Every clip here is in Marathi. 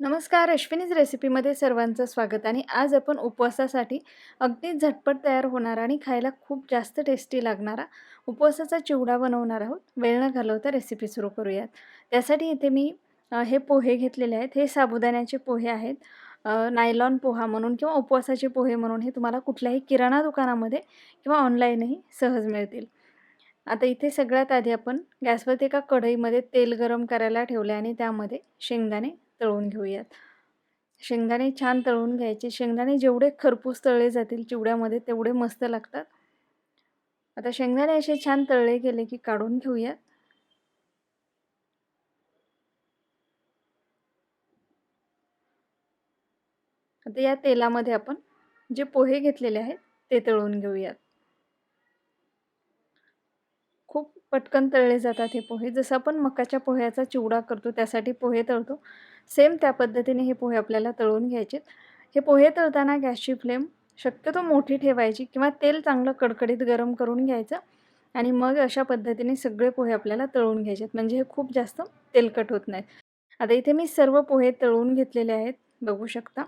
नमस्कार अश्विनीज रेसिपीमध्ये सर्वांचं स्वागत आणि आज आपण उपवासासाठी अगदी झटपट तयार होणारा आणि खायला खूप जास्त टेस्टी लागणारा उपवासाचा चिवडा बनवणार आहोत. वेळ न घालवता रेसिपी सुरू करूयात. त्यासाठी इथे मी हे पोहे घेतलेले आहेत. हे साबुदाण्याचे पोहे आहेत. नायलॉन पोहा म्हणून किंवा उपवासाचे पोहे म्हणून हे तुम्हाला कुठल्याही किराणा दुकानामध्ये किंवा ऑनलाईनही सहज मिळतील. आता इथे सगळ्यात आधी आपण गॅसवरती एका कढईमध्ये तेल गरम करायला ठेवले आणि त्यामध्ये शेंगदाणे तळून घेऊयात. शेंगदाणे छान तळून घ्यायचे. शेंगदाणे जेवढे खरपूस तळले जातील चिवड्यामध्ये तेवढे मस्त लागतात. आता शेंगदाणे असे छान तळले गेले की काढून घेऊयात. आता या तेलामध्ये आपण जे पोहे घेतलेले आहेत ते तळून घेऊयात खूप पटकन तळले जातात हे पोहे. जसं आपण मकाच्या पोह्याचा चिवडा करतो त्यासाठी पोहे तळतो. सेम त्या पद्धतीने हे पोहे आपल्याला तळून घ्यायचे हे पोहे तळताना गॅसची फ्लेम शक्यतो मोठी ठेवायची किंवा तेल चांगलं कडकडीत गरम करून घ्यायचं आणि मग अशा पद्धतीने सगळे पोहे आपल्याला तळून घ्यायचे म्हणजे हे खूप जास्त तेलकट होत नाहीत. आता इथे मी सर्व पोहे तळून घेतलेले आहेत. बघू शकता.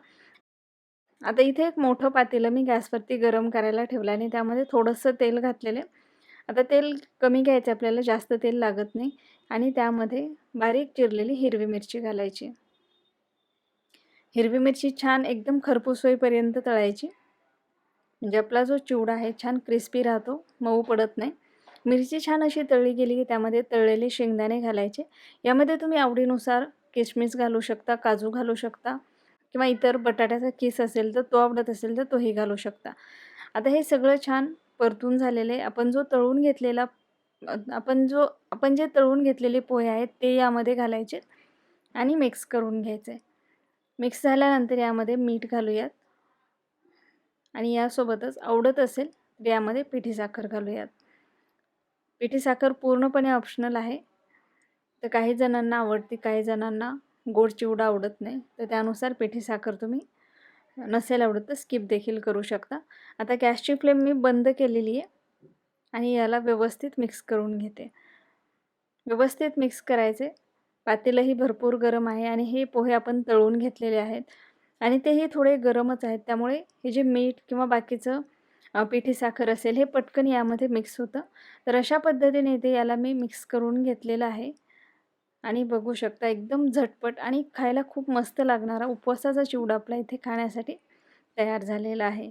आता इथे एक मोठं पातेलं मी गॅसवरती गरम करायला ठेवलं आणि त्यामध्ये थोडंसं तेल घातलेलं आहे. आता तेल कमी घ्यायचं आपल्याला जास्त तेल लागत नाही. आणि त्यामध्ये बारीक चिरलेली हिरवी मिरची घालायची. हिरवी मिरची छान एकदम खरपूस होईपर्यंत तळायची. म्हणजे आपला जो चिवडा आहे छान क्रिस्पी राहतो मऊ पडत नाही. मिरची छान अशी तळली गेली की त्यामध्ये तळलेले शेंगदाणे घालायचे. यामध्ये तुम्ही आवडीनुसार किशमिस घालू शकता काजू घालू शकता किंवा इतर बटाट्याचा किस असेल तर तो आवडत असेल तर तोही घालू शकता. आता हे सगळं छान परतून झालेले आपण जो तळून घेतलेला आपण जो आपण जे तळून घेतलेले पोहे आहेत ते यामध्ये घालायचे आणि मिक्स करून घ्यायचे. मिक्स झाल्यानंतर यामध्ये मीठ घालूयात. आणि यासोबतच आवडत असेल तर यामध्ये पिठी साखर घालूयात. पिठी साखर पूर्णपणे ऑप्शनल आहे. तर काही जणांना आवडते काही जणांना गोड चिवडा आवडत नाही. तर त्यानुसार पिठी साखर तुम्ही नसेल आवडत तर स्किप देखील करू शकता. आता गॅसची फ्लेम मी बंद केलेली आहे आणि याला व्यवस्थित मिक्स करून घेते. व्यवस्थित मिक्स करायचे. पातेलंही भरपूर गरम आहे आणि हे पोहे आपण तळून घेतलेले आहेत. आणि तेही थोडे गरमच आहेत. त्यामुळे हे जे मीठ किंवा बाकीचं पिठी साखर असेल हे पटकन यामध्ये मिक्स होतं. तर अशा पद्धतीने ते याला मी मिक्स करून घेतलेलं आहे. आणि बघू शकता एकदम झटपट आणि खायला खूप मस्त लागणारा उपवासाचा चिवडा आपला इथे खाण्यासाठी तयार झालेला आहे.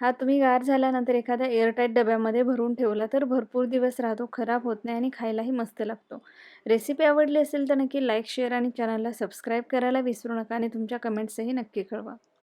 हा तुम्ही गार झाल्यानंतर एखाद्या एअरटाईट डब्यामध्ये भरून ठेवला तर भरपूर दिवस राहतो खराब होत नाही आणि खायलाही मस्त लागतो. रेसिपी आवडली असेल तर नक्की लाईक शेअर आणि चॅनलला सबस्क्राईब करायला विसरू नका आणि तुमच्या कमेंट्सही नक्की कळवा.